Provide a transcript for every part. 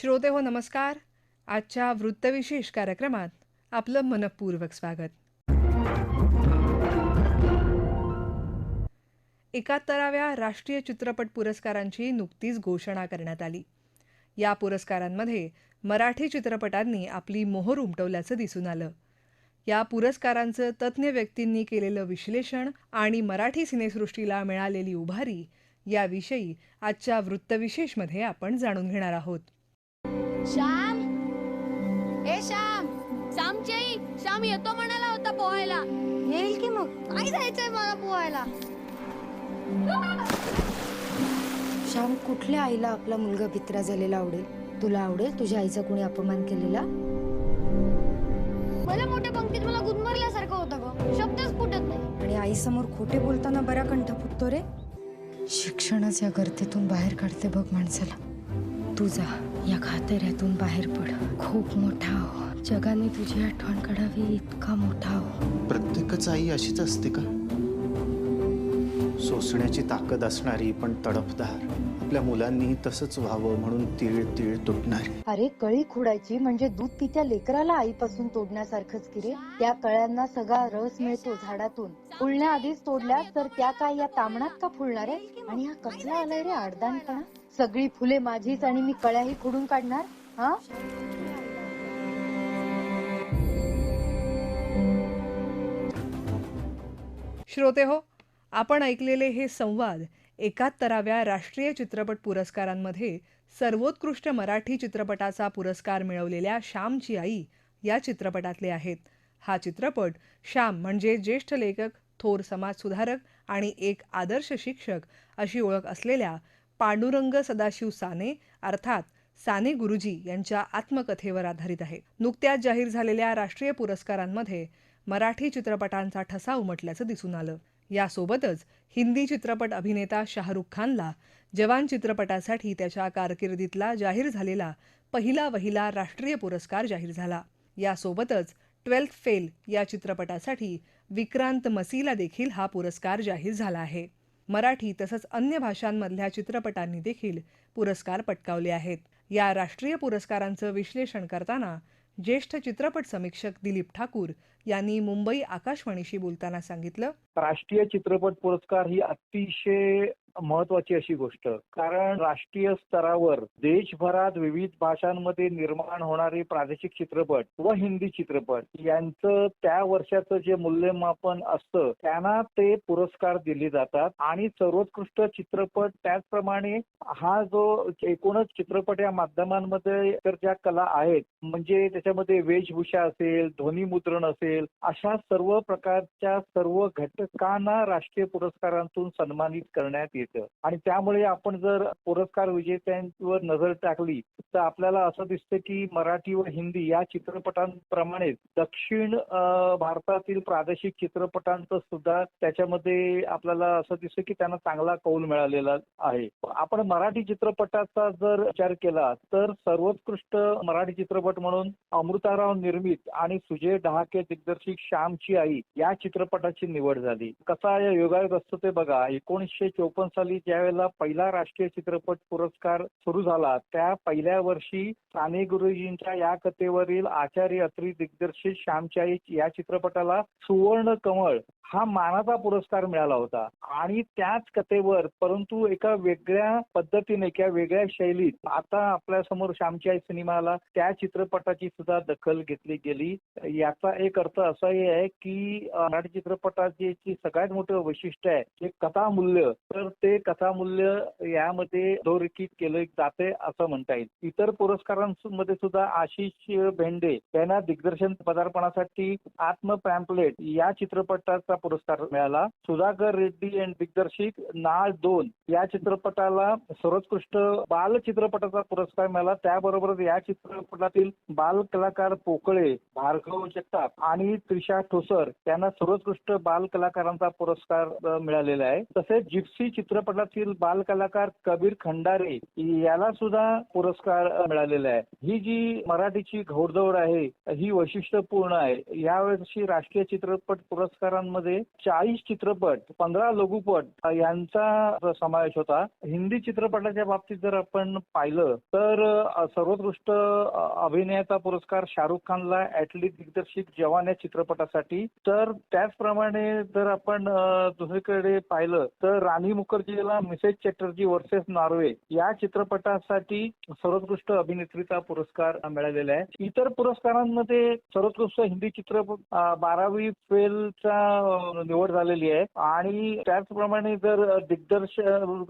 श्रोते हो नमस्कार. आजच्या वृत्तविशेष कार्यक्रमात आपलं मनपूर्वक स्वागत. एकाहत्तराव्या राष्ट्रीय चित्रपट पुरस्कारांची नुकतीच घोषणा करण्यात आली. या पुरस्कारांमध्ये मराठी चित्रपटांनी आपली मोहर उमटवल्याचं दिसून आलं. या पुरस्कारांचं तज्ज्ञ व्यक्तींनी केलेलं विश्लेषण आणि मराठी सिनेसृष्टीला मिळालेली उभारी याविषयी आजच्या वृत्तविशेषमध्ये आपण जाणून घेणार आहोत. श्याम? ए श्याम! श्यामची आई श्याम येतो म्हणाला होता पोहायला. येईल की मग? नाही जायचंय मला पोहायला? श्याम कुठल्या आईला आपला मुलगा भित्रा झालेला आवडेल? तुला आवडेल? तुझ्या आईचा कोणी अपमान केलेला? मला मोठ्या पंक्तीत मला गुदमरल्यासारखं होतं ग. शब्दच फुटत नाही. आणि आईसमोर खोटे बोलताना बरा कंठ फुटतो रे. शिक्षणच या गर्दीतून बाहेर काढते बघ माणसाला. तू जा. या खातेऱ्यातून बाहेर पड. खूप मोठा हो. जगाने तुझी आठवण काढावी इतका मोठा हो. प्रत्येकच आई अशीच असते का? सोसण्याची ताकद असणारी पण तडफदार. आपल्या मुलांनी तसंच व्हावं म्हणून तीळ तीळ तुटणारी. अरे कळी खोडायची म्हणजे दूध पित्या लेकराला आईपासून तोडण्यासारखंच की रे? त्या कळ्यांना सगळा रस मिळतो झाडातून. फुलण्या आधीच तोडल्या तर त्या काय या तामणात का फुलणार? आहे आणि हा कसला आलाय रे आडदाणपणा सगळी फुले माझीच आणि मी कळ्याही खोडून काढणार? हा? श्रोते हो आपण ऐकलेले हे संवाद एकाहत्तराव्या राष्ट्रीय चित्रपट पुरस्कारांमध्ये सर्वोत्कृष्ट मराठी चित्रपटाचा पुरस्कार मिळवलेल्या श्यामची आई या चित्रपटातले आहेत. हा चित्रपट श्याम म्हणजे ज्येष्ठ लेखक थोर समाजसुधारक आणि एक आदर्श शिक्षक अशी ओळख असलेल्या पांडुरंग सदाशिव साने अर्थात साने गुरुजी यांच्या आत्मकथेवर आधारित आहे. नुकत्याच जाहीर झालेल्या राष्ट्रीय पुरस्कारांमध्ये मराठी चित्रपटांचा ठसा उमटल्याचं दिसून आलं. यासोबतच हिंदी चित्रपट अभिनेता शाहरुख खानला जवान चित्रपटासाठी त्याच्या कारकिर्दीतला जाहीर झालेला पहिला वहिला राष्ट्रीय पुरस्कार जाहीर झाला. यासोबतच ट्वेल्थ फेल या चित्रपटासाठी विक्रांत मसीला देखील हा पुरस्कार जाहीर झाला आहे. मराठी तसंच अन्य भाषांमधल्या चित्रपटांनी देखील पुरस्कार पटकावले आहेत. या राष्ट्रीय पुरस्कारांचं विश्लेषण करताना ज्येष्ठ चित्रपट समीक्षक दिलीप ठाकूर यांनी मुंबई आकाशवाणीशी बोलताना सांगितलं. राष्ट्रीय चित्रपट पुरस्कार ही अतिशय महत्वाची अशी गोष्ट. कारण राष्ट्रीय स्तरावर देशभरात विविध भाषांमध्ये निर्माण होणारे प्रादेशिक चित्रपट व हिंदी चित्रपट यांचं त्या वर्षाचं जे मूल्यमापन असतं त्यांना ते पुरस्कार दिले जातात. आणि सर्वोत्कृष्ट चित्रपट त्याचप्रमाणे हा जो एकूणच चित्रपट या माध्यमांमध्ये तर ज्या कला आहेत म्हणजे त्याच्यामध्ये वेशभूषा असेल ध्वनिमुद्रण असेल अशा सर्व प्रकारच्या सर्व घटकांना राष्ट्रीय पुरस्कारांतून सन्मानित करण्यात येतं. आणि त्यामुळे आपण जर पुरस्कार विजेत्यांवर नजर टाकली तर आपल्याला असं दिसतं की मराठी व हिंदी या चित्रपटांप्रमाणेच दक्षिण भारतातील प्रादेशिक चित्रपटांचं सुद्धा त्याच्यामध्ये आपल्याला असं दिसतं की त्यांना चांगला कौल मिळालेला आहे. आपण मराठी चित्रपटाचा जर विचार केला तर सर्वोत्कृष्ट मराठी चित्रपट म्हणून अमृताराव निर्मित आणि सुजय डहाके दिग्दर्शित श्यामची आई या चित्रपटाची निवड झाली. कसा या योगायोग असतो ते बघा. एकोणीसशे चोपन्न साली ज्यावेळेला पहिला राष्ट्रीय चित्रपट पुरस्कार सुरू झाला त्या पहिल्या वर्षी साने गुरुजींच्या या कथेवरील आचार्य अत्री दिग्दर्शित श्यामच्या आई या चित्रपटाला सुवर्ण कमळ हा मानाचा पुरस्कार मिळाला होता. आणि त्याच कथेवर परंतु एका वेगळ्या पद्धतीने किंवा वेगळ्या शैलीत आता आपल्यासमोर श्यामची आई सिनेमाला त्या चित्रपटाची सुद्धा दखल घेतली गेली. याचा एक अर्थ असाही आहे की मराठी चित्रपटाचे सगळ्यात मोठं वैशिष्ट्य आहे जे कथामूल्य तर ते कथामूल्य यामध्ये अधोरेखित केलं जाते असं म्हणता येईल. इतर पुरस्कारांमध्ये सुद्धा आशिष भेंडे यांना दिग्दर्शन पदार्पणासाठी आत्म पॅम्पलेट या चित्रपटाचा पुरस्कार मिळाला. सुधाकर रेड्डी यांनी दिग्दर्शित नाळ दोन या चित्रपटाला सर्वोत्कृष्ट बाल चित्रपटाचा पुरस्कार मिळाला. त्याबरोबरच या चित्रपटातील बाल कलाकार पोकळे भार्गव जगताप आणि त्रिशा ठोसर यांना सर्वोत्कृष्ट बाल कलाकारांचा पुरस्कार मिळालेला आहे. तसेच जिप्सी चित्रपटातील बाल कलाकार कबीर खंडारे याला सुद्धा पुरस्कार मिळालेला आहे. ही जी मराठीची घोडदौड आहे ही वैशिष्ट्यपूर्ण आहे. यावर्षी राष्ट्रीय चित्रपट पुरस्कारांमध्ये मध्ये चाळीस चित्रपट पंधरा लघुपट यांचा समावेश होता हिंदी चित्रपटाच्या बाबतीत जर आपण पाहिलं तर सर्वोत्कृष्ट अभिनयाचा पुरस्कार शाहरुख खानला ऍटली दिग्दर्शित जवान या चित्रपटासाठी. तर त्याचप्रमाणे जर आपण दुसरीकडे पाहिलं तर राणी मुखर्जीला मिसेस चॅटर्जी वर्सेस नॉर्वे या चित्रपटासाठी सर्वोत्कृष्ट अभिनेत्रीचा पुरस्कार मिळालेला आहे. इतर पुरस्कारांमध्ये सर्वोत्कृष्ट हिंदी चित्रपट बारावी फेलचा निवड झालेली आहे. आणि त्याचप्रमाणे जर दिग्दर्शन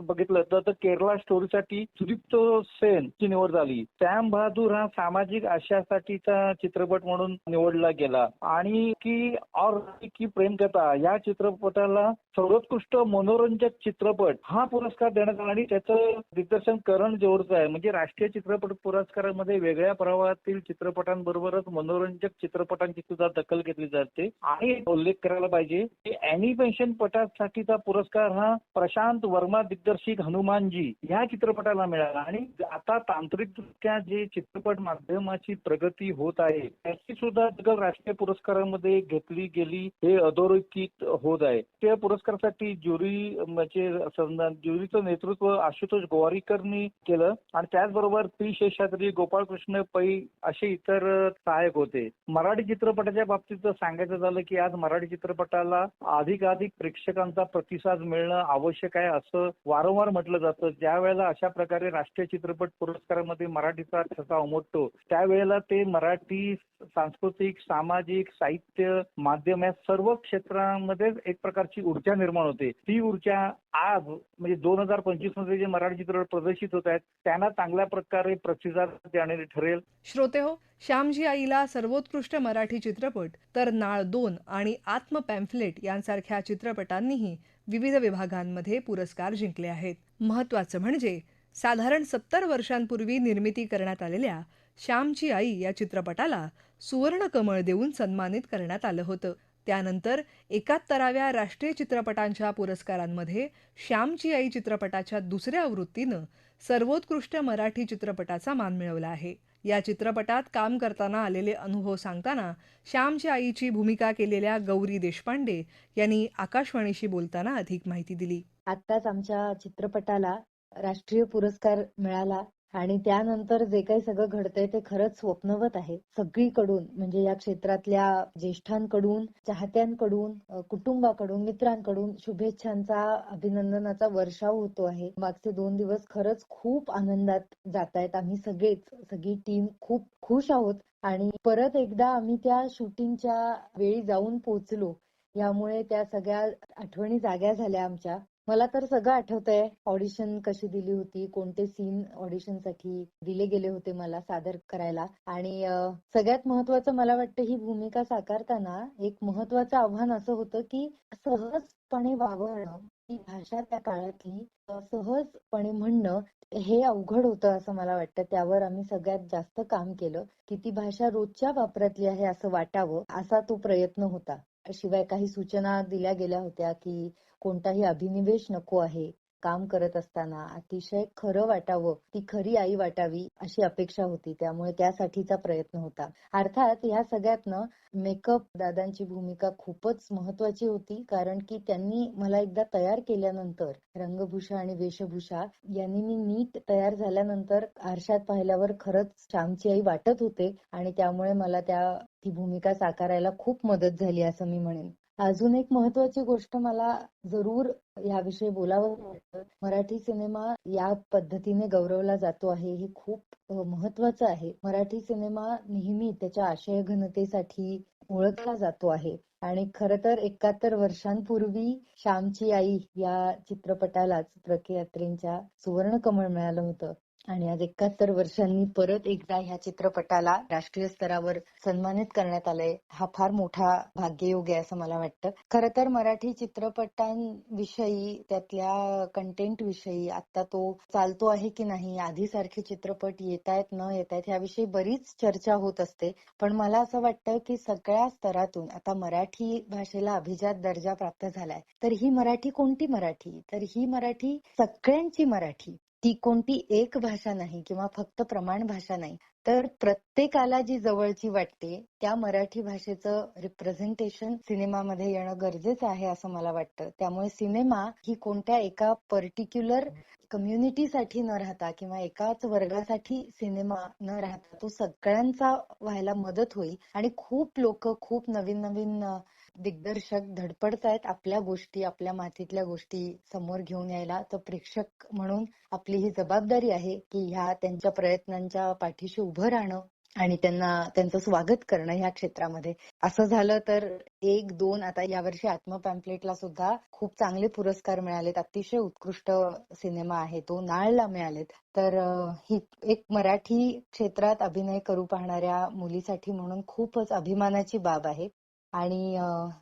बघितलं तर केरला स्टोरीसाठी सुदीप्त सेन ची निवड झाली. सॅम बहादूर हा सामाजिक आशयासाठीचा चित्रपट म्हणून निवडला गेला. आणि की और की प्रेमकथा या चित्रपटाला सर्वोत्कृष्ट मनोरंजक चित्रपट हा पुरस्कार देण्यात आला. आणि त्याचं दिग्दर्शन करण जोरचं आहे. म्हणजे राष्ट्रीय चित्रपट पुरस्कारामध्ये वेगळ्या प्रवाहातील चित्रपटांबरोबरच मनोरंजक चित्रपटांची सुद्धा दखल घेतली जाते. आणि उल्लेख करायला पाहिजे. की अॅनिमेशन पटासाठीचा पुरस्कार हा प्रशांत वर्मा दिग्दर्शित हनुमानजी ह्या चित्रपटाला मिळाला. आणि आता तांत्रिकदृष्ट्या जे चित्रपट माध्यमाची प्रगती होत आहे त्याची सुद्धा दखल राष्ट्रीय पुरस्कारामध्ये घेतली गेली हे अधोरेखित होत आहे. त्या पुरस्कारासाठी ज्युरी म्हणजे समजा ज्युरीचं नेतृत्व आशुतोष गोवारीकरनी केलं. आणि त्याचबरोबर पी शेषाद्री गोपाळकृष्ण पै असे इतर सहाय्यक होते. मराठी चित्रपटाच्या बाबतीत सांगायचं झालं की आज मराठी चित्रपटाला अधिकाधिक प्रेक्षकांचा प्रतिसाद मिळणं आवश्यक आहे असं वारंवार म्हटलं जातं. ज्या वेळेला अशा प्रकारे राष्ट्रीय चित्रपट पुरस्कारामध्ये मराठीचा ठसा उमटतो त्यावेळेला ते मराठी सांस्कृतिक सामाजिक साहित्य माध्यम या सर्व क्षेत्रांमध्ये एक प्रकारची ऊर्जा निर्माण होते. ती ऊर्जा आज म्हणजे दोन हजार पंचवीसमध्ये जे मराठी चित्रपट प्रदर्शित होत आहेत त्यांना चांगल्या प्रकारे प्रतिसाद देणारे ठरेल. श्रोते हो श्यामजी आईला सर्वोत्कृष्ट मराठी चित्रपट तर नाळ दोन आणि आत्म पॅम्फलेट यांसारख्या चित्रपटांनीही विविध विभागांमध्ये पुरस्कार जिंकले आहेत. महत्वाचं म्हणजे साधारण सत्तर वर्षांपूर्वी निर्मिती करण्यात आलेल्या श्यामची आई या चित्रपटाला सुवर्ण कमळ देऊन सन्मानित करण्यात आलं होतं. त्यानंतर एकाहत्तराव्या राष्ट्रीय चित्रपटांच्या पुरस्कारांमध्ये श्यामची आई चित्रपटाच्या दुसऱ्या आवृत्तीनं सर्वोत्कृष्ट मराठी चित्रपटाचा मान मिळवला आहे. या चित्रपटात काम करताना आलेले अनुभव सांगताना श्यामच्या आईची भूमिका केलेल्या गौरी देशपांडे यांनी आकाशवाणीशी बोलताना अधिक माहिती दिली. आत्ताच आमच्या चित्रपटाला राष्ट्रीय पुरस्कार मिळाला. आणि त्यानंतर जे काही सगळं घडतंय ते खरंच स्वप्नवत आहे. सगळीकडून म्हणजे या क्षेत्रातल्या ज्येष्ठांकडून चाहत्यांकडून कुटुंबाकडून मित्रांकडून शुभेच्छांचा अभिनंदनाचा वर्षाव होतो आहे. मागचे दोन दिवस खरंच खूप आनंदात जात आहेत आम्ही सगळेच. सगळी टीम खूप खुश आहोत आणि परत एकदा आम्ही त्या शूटिंगच्या वेळी जाऊन पोहोचलो. यामुळे त्या सगळ्या आठवणी जाग्या झाल्या आमच्या. मला तर सगळं आठवतंय. ऑडिशन कशी दिली होती? कोणते सीन ऑडिशनसाठी दिले गेले होते मला सादर करायला? आणि सगळ्यात महत्वाचं मला वाटतं ही भूमिका साकारताना एक महत्वाचं आव्हान असं होतं की सहजपणे वावरणं ती भाषा त्या काळातली सहजपणे म्हणणं हे अवघड होतं असं मला वाटतं. त्यावर आम्ही सगळ्यात जास्त काम केलं. की ती भाषा रोजच्या वापरातली आहे असं वाटावं असा तो प्रयत्न होता. शिवाय काही सूचना दिल्या गेल्या होत्या की कोणताही अभिनिवेश नको आहे. काम करत असताना अतिशय खरं वाटावं ती खरी आई वाटावी अशी अपेक्षा होती. त्यामुळे त्यासाठीचा प्रयत्न होता. अर्थात या सगळ्यातनं मेकअप दादांची भूमिका खूपच महत्वाची होती. कारण की त्यांनी मला एकदा तयार केल्यानंतर रंगभूषा आणि वेशभूषा यांनी मी नीट तयार झाल्यानंतर आरशात पाहिल्यावर खरंच श्यामची आई वाटत होते. आणि त्यामुळे मला त्या ती भूमिका साकारायला खूप मदत झाली असं मी म्हणेन. अजून एक महत्वाची गोष्ट मला जरूर याविषयी बोलावं वाटतं. मराठी सिनेमा या पद्धतीने गौरवला जातो आहे हे खूप महत्वाचं आहे. मराठी सिनेमा नेहमी त्याच्या आशय घनतेसाठी ओळखला जातो आहे. आणि खर तर एकाहत्तर वर्षांपूर्वी श्यामची आई या चित्रपटालाच प्रख्यात्रींच्या सुवर्ण कमळ मिळालं होतं. आणि आज एकाहत्तर वर्षांनी परत एकदा ह्या चित्रपटाला राष्ट्रीय स्तरावर सन्मानित करण्यात आलंय. हा फार मोठा भाग्ययोग आहे असं मला वाटतं. खर तर मराठी चित्रपटांविषयी त्यातल्या कंटेंट विषयी आता तो चालतो आहे की नाही आधीसारखे चित्रपट येत आहेत न येत आहेत ह्याविषयी बरीच चर्चा होत असते. पण मला असं वाटतं की सगळ्या स्तरातून आता मराठी भाषेला अभिजात दर्जा प्राप्त झालाय. तर ही मराठी कोणती मराठी? तर ही मराठी सगळ्यांची मराठी. ती कोणती एक भाषा नाही किंवा फक्त प्रमाण भाषा नाही तर प्रत्येकाला जी जवळची वाटते त्या मराठी भाषेचं रिप्रेझेंटेशन सिनेमामध्ये येणं गरजेचं आहे असं मला वाटतं. त्यामुळे सिनेमा ही कोणत्या एका पर्टिक्युलर कम्युनिटीसाठी न राहता किंवा एकाच वर्गासाठी सिनेमा न राहता तो सगळ्यांचा व्हायला मदत होईल. आणि खूप लोक खूप नवीन नवीन दिग्दर्शक धडपडतायत आपल्या गोष्टी आपल्या मातीतल्या गोष्टी समोर घेऊन यायला. तर प्रेक्षक म्हणून आपली ही जबाबदारी आहे की ह्या त्यांच्या प्रयत्नांच्या पाठीशी उभं राहणं आणि त्यांना त्यांचं स्वागत करणं ह्या क्षेत्रामध्ये. असं झालं तर एक दोन आता यावर्षी आत्म पॅम्पलेटला सुद्धा खूप चांगले पुरस्कार मिळालेत. अतिशय उत्कृष्ट सिनेमा आहे तो नाळला मिळालेत. तर ही एक मराठी क्षेत्रात अभिनय करू पाहणाऱ्या मुलीसाठी म्हणून खूपच अभिमानाची बाब आहे. आणि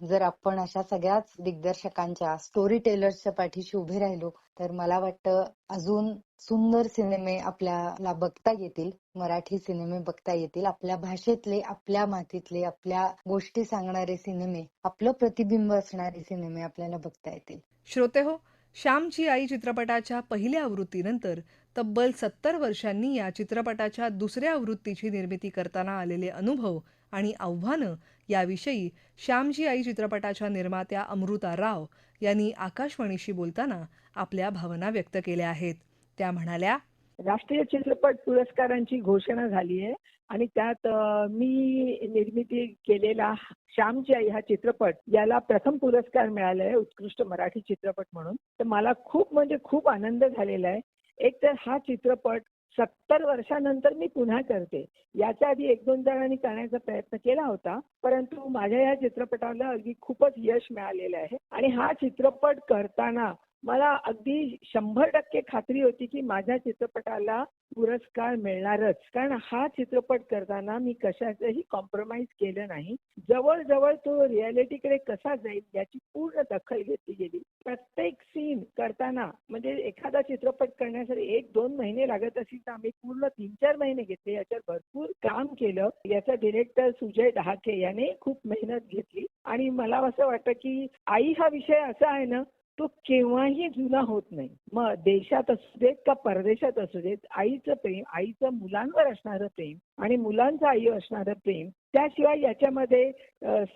जर आपण अशा सगळ्याच दिग्दर्शकांच्या स्टोरी टेलर्सच्या पाठीशी उभे राहिलो तर मला वाटतं अजून सुंदर सिनेमे आपल्याला बघता येतील मराठी सिनेमे बघता येतील. आपल्या भाषेतले आपल्या मातीतले आपल्या गोष्टी सांगणारे सिनेमे आपलं प्रतिबिंब असणारे सिनेमे आपल्याला बघता येतील. श्रोते हो श्यामची आई चित्रपटाच्या पहिल्या आवृत्तीनंतर तब्बल सत्तर वर्षांनी या चित्रपटाच्या दुसऱ्या आवृत्तीची निर्मिती करताना आलेले अनुभव आणि आव्हानं याविषयी श्यामची आई चित्रपटाच्या निर्मात्या अमृता राव यांनी आकाशवाणीशी बोलताना आपल्या भावना व्यक्त केल्या आहेत. त्या म्हणाल्या राष्ट्रीय चित्रपट पुरस्कारांची घोषणा झाली आहे आणि त्यात मी निर्मिती केलेला श्यामची आई हा चित्रपट याला प्रथम पुरस्कार मिळाला आहे उत्कृष्ट मराठी चित्रपट म्हणून. तर मला खूप म्हणजे खूप आनंद झालेला आहे. एक तर हा चित्रपट सत्तर वर्षानंतर मी पुन्हा करते. याच्या आधी एक दोन जणांनी करण्याचा प्रयत्न केला होता परंतु माझ्या या चित्रपटाला अगदी खूपच यश मिळालेलं आहे. आणि हा चित्रपट करताना मला अगदी शंभर टक्के खात्री होती की माझ्या चित्रपटाला पुरस्कार मिळणारच. कारण हा चित्रपट करताना मी कशाचंही कॉम्प्रोमाइज केलं नाही. जवळजवळ तो रियालिटीकडे कसा जाईल याची पूर्ण दखल घेतली गेली. प्रत्येक सीन करताना म्हणजे एखादा चित्रपट करण्यासाठी एक दोन महिने लागत असतील तर आम्ही पूर्ण तीन चार महिने घेतले. याच्यावर भरपूर काम केलं. याचा डिरेक्टर सुजय डहाके याने खूप मेहनत घेतली. आणि मला असं वाटतं की आई हा विषय असा आहे ना तो केव्हाही जुना होत नाही. मग देशात असू देत का परदेशात असू देत आईचं प्रेम आईचं मुलांवर असणारं प्रेम आणि मुलांचं आई असणारं प्रेम त्याशिवाय याच्यामध्ये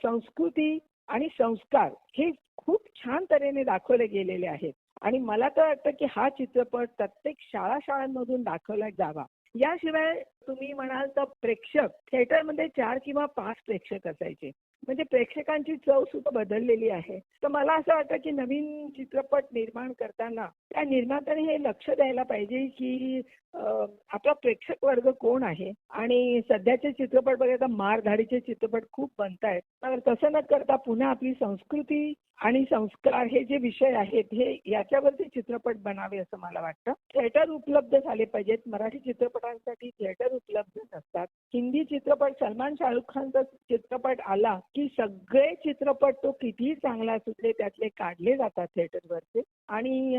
संस्कृती आणि संस्कार हे खूप छान तऱ्हेने दाखवले गेलेले आहेत. आणि मला तर वाटतं की हा चित्रपट प्रत्येक शाळा शाळांमधून दाखवला जावा. याशिवाय तुम्ही म्हणाल तर प्रेक्षक थिएटरमध्ये चार किंवा पाच प्रेक्षक असायचे. म्हणजे प्रेक्षकांची चव सुद्धा बदललेली आहे. तर मला असं वाटतं की नवीन चित्रपट निर्माण करताना त्या निर्मात्याने हे लक्ष द्यायला पाहिजे की आपला प्रेक्षक वर्ग कोण आहे? आणि सध्याचे चित्रपट बघा मारधाडीचे चित्रपट खूप बनत आहेत तर तसं न करता पुन्हा आपली संस्कृती आणि संस्कार हे जे विषय आहेत हे याच्यावरती चित्रपट बनावे असं मला वाटतं. थिएटर उपलब्ध झाले पाहिजेत. मराठी चित्रपटांसाठी थिएटर उपलब्ध नसतात. हिंदी चित्रपट सलमान शाहरुख खानचा चित्रपट आला की सगळे चित्रपट तो कितीही चांगला असू दे त्यातले काढले जातात थिएटरवरचे. आणि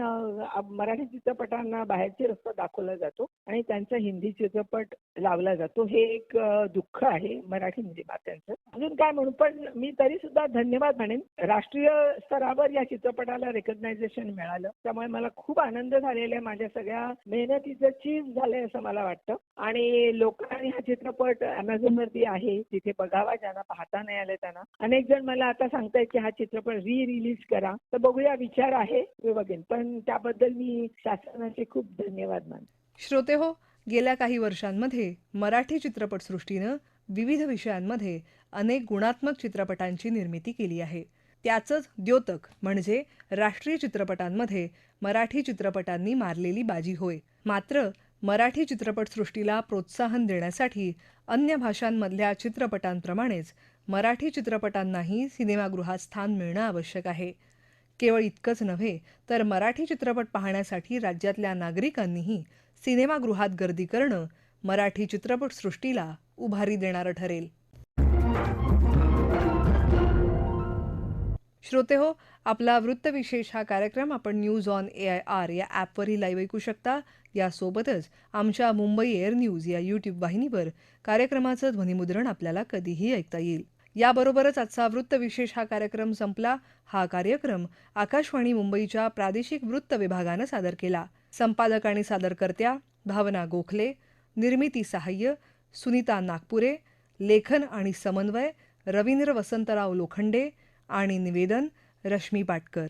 मराठी चित्रपटांना बाहेरचे रस्ता दाखवला जातो. आणि त्यांचा हिंदी चित्रपट लावला जातो. हे एक दुःख आहे मराठी म्हणजे निर्मात्यांचं अजून काय म्हणू? पण मी तरी सुद्धा धन्यवाद म्हणेन. राष्ट्रीय स्तरावर या चित्रपटाला रेकग्नायझेशन मिळालं. त्यामुळे मला खूप आनंद झालेला आहे. माझ्या सगळ्या मेहनतीचं चीज झालंय असं मला वाटतं. आणि लोकांनी हा चित्रपट अमेझॉन वरती आहे. तिथे बघावा ज्यांना पाहता नाही आलं त्यांना. अनेक जण मला आता सांगतायत की हा चित्रपट री रिलीज करा. तर बघूया विचार आहे मी बघेन. पण त्याबद्दल मी शासनाचे खूप धन्यवाद मानतो. श्रोते हो गेल्या काही वर्षांमध्ये मराठी चित्रपटसृष्टीनं विविध विषयांमध्ये अनेक गुणात्मक चित्रपटांची निर्मिती केली आहे. त्याचंच द्योतक म्हणजे राष्ट्रीय चित्रपटांमध्ये मराठी चित्रपटांनी मारलेली बाजी होय. मात्र मराठी चित्रपटसृष्टीला प्रोत्साहन देण्यासाठी अन्य भाषांमधल्या चित्रपटांप्रमाणेच मराठी चित्रपटांनाही सिनेमागृहात स्थान मिळणं आवश्यक आहे. केवळ इतकंच नव्हे तर मराठी चित्रपट पाहण्यासाठी राज्यातल्या नागरिकांनीही सिनेमागृहात गर्दी करणं मराठी चित्रपटसृष्टीला उभारी देणारं ठरेल. श्रोते हो आपला वृत्तविशेष हा कार्यक्रम आपण news on A I R या ॲपवरही लाईव्ह ऐकू शकता. यासोबतच आमच्या मुंबई एअर न्यूज या यूट्यूब वाहिनीवर कार्यक्रमाचं ध्वनिमुद्रण आपल्याला कधीही ऐकता येईल. याबरोबरच आजचा वृत्तविशेष हा कार्यक्रम संपला. हा कार्यक्रम आकाशवाणी मुंबईच्या प्रादेशिक वृत्त विभागानं सादर केला. संपादक आणि सादरकर्त्या भावना गोखले निर्मिती सहाय्य सुनीता नागपुरे लेखन आणि समन्वय रवींद्र वसंतराव लोखंडे आणि निवेदन रश्मी पाटकर.